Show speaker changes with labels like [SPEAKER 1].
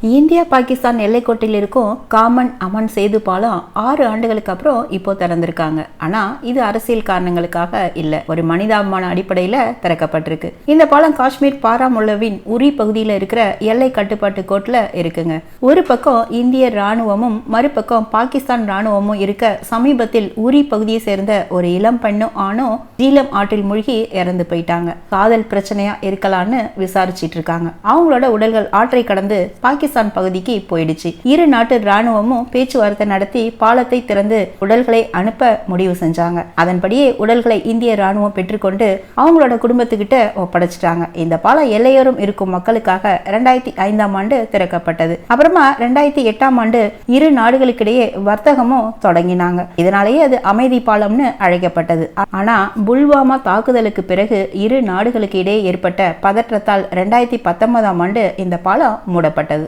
[SPEAKER 1] India Pakistan எல்லைக்கோட்டையில் இருக்கும் common Aman Setu பாலம் ஆறு ஆண்டுகளுக்கு அப்புறம் இப்போ திறந்திருக்காங்க. ஆனா இது அரசியல் காரணங்களுக்காக இல்ல. ஒரு மனிதாபிமான அடிப்படையில திறக்கப்பட்டிருக்கு. இந்த பாலம் காஷ்மீர் பாராமுல்லவின் உரி பகுதியில் இருக்கிற எல்லை கட்டுப்பாட்டு கோட்டில் இருக்குங்க. ஒரு பக்கம் இந்திய ராணுவமும் மறுபக்கம் பாகிஸ்தான் ராணுவமும் இருக்க சமீபத்தில் உரி பகுதியை சேர்ந்த ஒரு இளம் பெண்ணும் ஆணும் ஜீலம் ஆற்றில் மூழ்கி இறந்து போயிட்டாங்க. காதல் பிரச்சனையா இருக்கலாம்னு விசாரிச்சிட்டு இருக்காங்க. அவங்களோட உடல்கள் ஆற்றை கடந்து பாகிஸ்தான் பாகிஸ்தான் பகுதிக்கு போயிடுச்சு. இரு நாட்டு ராணுவமும் பேச்சுவார்த்தை நடத்தி பாலத்தை திறந்து உடல்களை அனுப்ப முடிவு செஞ்சாங்க. அதன்படியே உடல்களை இந்திய ராணுவம் பெற்றுக்கொண்டு அவங்களோட குடும்பத்துக்கிட்ட ஒப்படைச்சிட்டாங்க. இந்த பாலம் எல்லையோரம் இருக்கும் மக்களுக்காக ரெண்டாயிரத்தி ஐந்தாம் ஆண்டு திறக்கப்பட்டது. அப்புறமா ரெண்டாயிரத்தி எட்டாம் ஆண்டு இரு நாடுகளுக்கிடையே வர்த்தகமும் தொடங்கினாங்க. இதனாலேயே அது அமைதி பாலம்னு அழைக்கப்பட்டது. ஆனா புல்வாமா தாக்குதலுக்கு பிறகு இரு நாடுகளுக்கு இடையே ஏற்பட்ட பதற்றத்தால் ரெண்டாயிரத்தி பத்தொன்பதாம் ஆண்டு இந்த பாலம் மூடப்பட்டது.